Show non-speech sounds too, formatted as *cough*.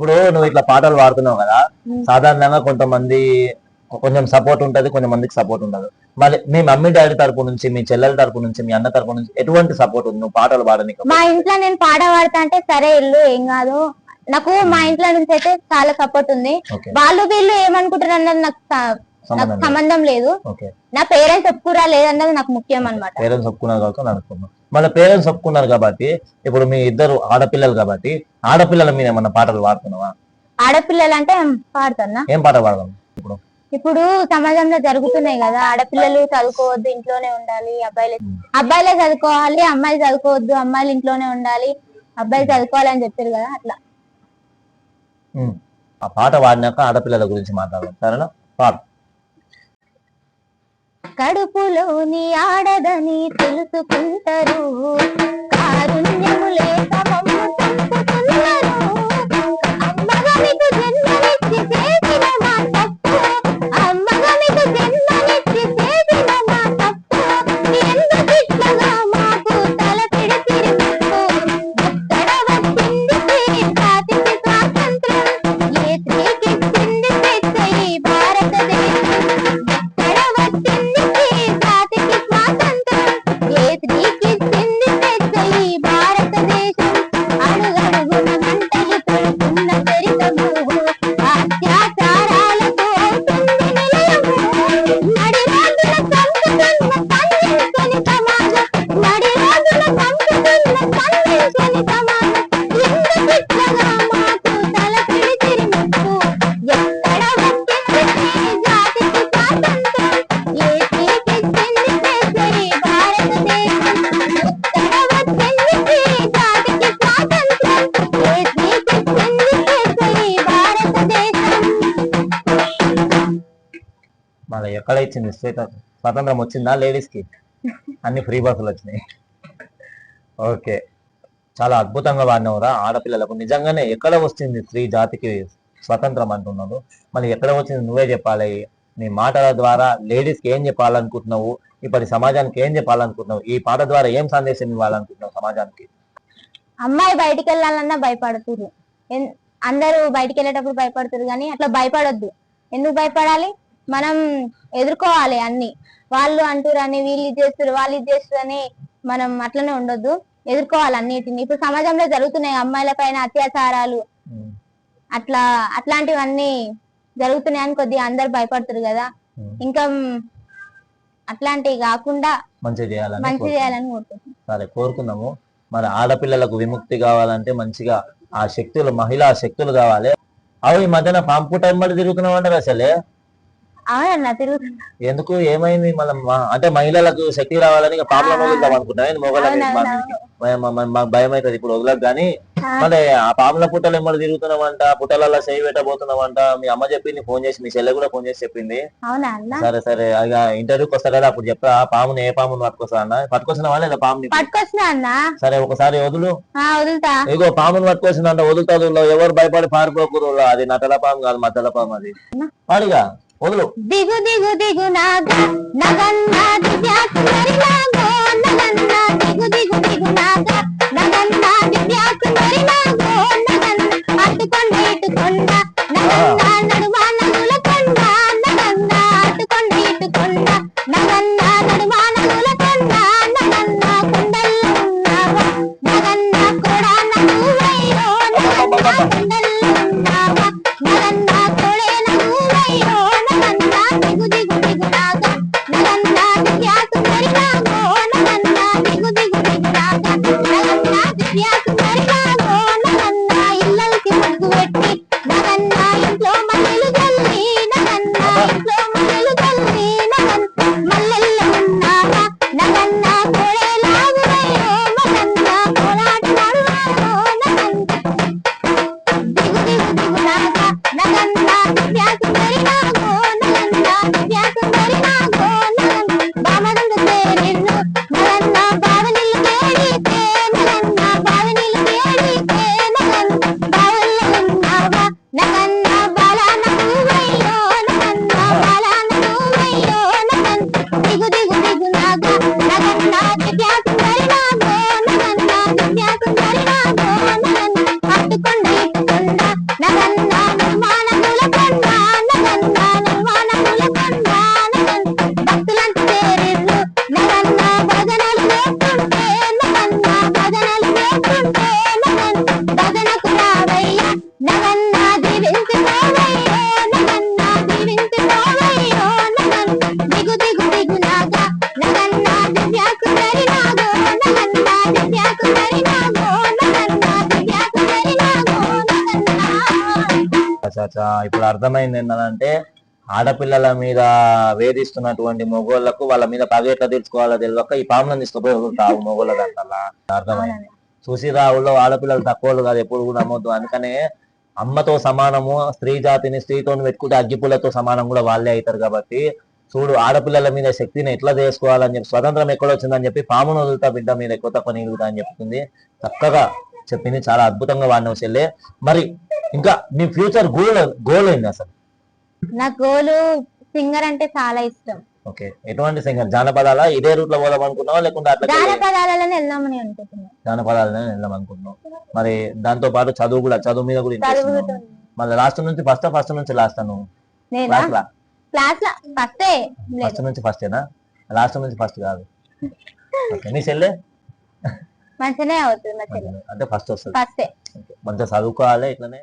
ఇప్పుడు నువ్వు ఇట్లా పాటలు పాడుతున్నావు కదా సాధారణంగా కొంతమంది కొంచెం సపోర్ట్ ఉంటది కొంతమందికి సపోర్ట్ ఉండదు. మరి మీ మమ్మీ డాడీ తరపు నుంచి మీ చెల్లెల తరపు నుంచి మీ అన్న తరపు నుంచి ఎటువంటి సపోర్ట్ ఉంది? నువ్వు పాటలు పాడనీకి మా ఇంట్లో నేను పాట పాడతా అంటే సరే ఇల్లు ఏం కాదు. నాకు మా ఇంట్లో నుంచి అయితే చాలా సపోర్ట్ ఉంది. వాళ్ళు వీళ్ళు ఏమనుకుంటారు అన్నది నాకు నాకు సంబంధం లేదు. నా పేరెంట్స్ ఒప్పుకురా లేదన్నది నాకు ముఖ్యం అన్నమాట. పేరెంట్స్ ఒప్పుకున్నారు కాబట్టి నడుపుకున్నాం మన పేరెంట్స్ ఒప్పుకున్నారు కాబట్టి ఇప్పుడు మీ ఇద్దరు ఆడపిల్లలు కాబట్టి ఆడపిల్లల మీద ఏమన్నా పాటలు పాడుతున్నావా? ఆడపిల్లలు అంటే పాడుతున్నా? ఏం పాట పాడదాం ఇప్పుడు? ఇప్పుడు సమాజంలో జరుగుతున్నాయి కదా ఆడపిల్లలు చదువుకోవద్దు ఇంట్లోనే ఉండాలి అబ్బాయిలు. అబ్బాయిలే చదువుకోవాలి అమ్మాయిలు చదువుకోవద్దు అమ్మాయిలు ఇంట్లోనే ఉండాలి అబ్బాయిలు చదువుకోవాలి అని చెప్పారు కదా అట్లా. ఆ పాట పాడినాక ఆడపిల్లల గురించి మాట్లాడదాం. సరేనా? పాడు. కడుపులోని ఆడదని తెలుసుకుంటారు. కారుణ్యము లేక ఎక్కడ ఇచ్చింది శ్వేత స్వతంత్రం వచ్చిందా లేడీస్కి అన్ని ఫ్రీ బస్సులు వచ్చినాయి. ఓకే. చాలా అద్భుతంగా వాడినవురా ఆడపిల్లలకు. నిజంగానే ఎక్కడ వచ్చింది స్త్రీ జాతికి స్వతంత్రం అంటున్నావు మళ్ళీ ఎక్కడ వచ్చింది నువ్వే చెప్పాలి. నీ మాటల ద్వారా లేడీస్కి ఏం చెప్పాలనుకుంటున్నావు? ఇప్పటి సమాజానికి ఏం చెప్పాలనుకుంటున్నావు? ఈ పాట ద్వారా ఏం సందేశం ఇవ్వాలనుకుంటున్నావు సమాజానికి? అమ్మాయి బయటికి వెళ్ళాలన్నా భయపడుతుంది అందరూ బయటికి వెళ్ళేటప్పుడు భయపడుతుంది కానీ అట్లా భయపడొద్దు. ఎందుకు భయపడాలి? మనం ఎదుర్కోవాలి అన్ని. వాళ్ళు అంటురని వీళ్ళు ఇది చేస్తారు వాళ్ళు ఇది చేస్తారని మనం అట్లనే ఉండొద్దు. ఎదుర్కోవాలి అన్నిటిని. ఇప్పుడు సమాజంలో జరుగుతున్నాయి అమ్మాయిల పైన అత్యాచారాలు. అట్లా అట్లాంటివన్నీ జరుగుతున్నాయని కొద్దిగా అందరు భయపడుతురు కదా. ఇంకా అట్లాంటివి కాకుండా మంచిగా చేయాలని మంచి. చేయాలని కోరుకుంటున్నాను సరే కోరుకుందాము. మరి ఆడపిల్లలకు విముక్తి కావాలంటే మంచిగా ఆ శక్తులు మహిళా శక్తులు కావాలి. అవి ఈ మధ్యన పంపు టైం బట్టి తిరుగుతున్నావు అంటారు అసలే అవునన్నా తిరుగుతున్నా ఎందుకు? ఏమైంది? మళ్ళీ అంటే మహిళలకు శక్తి రావాలని ఇక పాపల వదులుదాం అనుకుంటా మొగలకి అవునవును. మాకు భయం అవుతుంది ఇప్పుడు వదలకు కానీ ఆ. మళ్ళీ ఆ పాముల పుట్టలు ఎమ్మడి తిరుగుతున్నామంట పుట్టలలో చేయి పెట్టబోతున్నామంట మీ అమ్మ చెప్పింది ఫోన్ చేసి మీ చెల్లె కూడా ఫోన్ చేసి చెప్పింది. అవునా అన్న? సరే సరే. ఇక ఇంటర్వ్యూకి వస్తా కదా అప్పుడు చెప్తా. ఆ పాముని ఏ పాముని పట్టుకొస్తా అన్న? పట్టుకొచ్చినావా లేదా పాముని? పట్టుకొచ్చినా అన్న. సరే ఒకసారి వదులు. వదులుతా. ఇగో పాముని పట్టుకొచ్చిందంట వదులుతాదు ఎవరు భయపడి పారిపోకూరు అది నటల పాము కాదు మద్దల పాము అది. వాడిగా? వదులు దిగు దిగు దిగు నాగ నగన్న అచ్చా ఇప్పుడు అర్థమైంది ఏంటంటే ఆడపిల్లల మీద వేధిస్తున్నటువంటి మొగోళ్ళకు వాళ్ళ మీద పగ ఎట్లా తీర్చుకోవాలో తెలియక ఈ పాములను తీసుకుపోయి వదులుతావు మొగోళ్ళ దాంట్లో అర్థమైంది? అవునండి. చూసి రావుల్లో ఆడపిల్లలు తక్కువలు కాదు ఎప్పుడు కూడా నమ్మొద్దు. అందుకనే అమ్మతో సమానము స్త్రీ జాతిని స్త్రీతో పెట్టుకుంటే అగ్గిపుల్లతో సమానం కూడా వాళ్ళే అవుతారు కాబట్టి చూడు ఆడపిల్లల మీద శక్తిని ఎట్లా చేసుకోవాలని చెప్పి స్వతంత్రం ఎక్కడ వచ్చిందని చెప్పి పామును వదులుతా బిడ్డ మీద ఎక్కువ తక్కువ నీలుగుతా అని చెప్తుంది. చక్కగా చెప్పింది. చాలా అద్భుతంగా వాడిన చెల్లె. మరి ఇంకా నీ ఫ్యూచర్ గోల్ గోల్ ఏంది అసలు? నా గోలు సింగర్ అంటే చాలా ఇష్టం. ఓకే. ఎటువంటి సింగర్? జానపదాల? ఇదే రూట్లో పోదాం అనుకున్నావా? లేకుంటే అట్లా జానపదాలలోనే వెళ్దామని అనుకుంటున్నాను జానపదాలనే వెళ్దాం అనుకుంటున్నావు. మరి దాంతో పాటు చదువు కూడా చదువు మీద కూడా ఉందా? చదువుతుంది మళ్ళీ లాస్ట్ నుంచి ఫస్ట్ ఫస్ట్ నుంచి లాస్ట్ నువ్వు? నేనా? క్లాస్ లా? క్లాస్లో? ఫస్టే లేదు ఫస్ట్ నుంచి ఫస్టేనా లాస్ట్ నుంచి ఫస్ట్ కాదు. *laughs* ఓకే నీ చెల్లె? మంచిగానే అవుతుంది ఫస్ట్ వస్తుంది. ఫస్టే మంచిగా చదువుకోవాలి ఇట్లనే.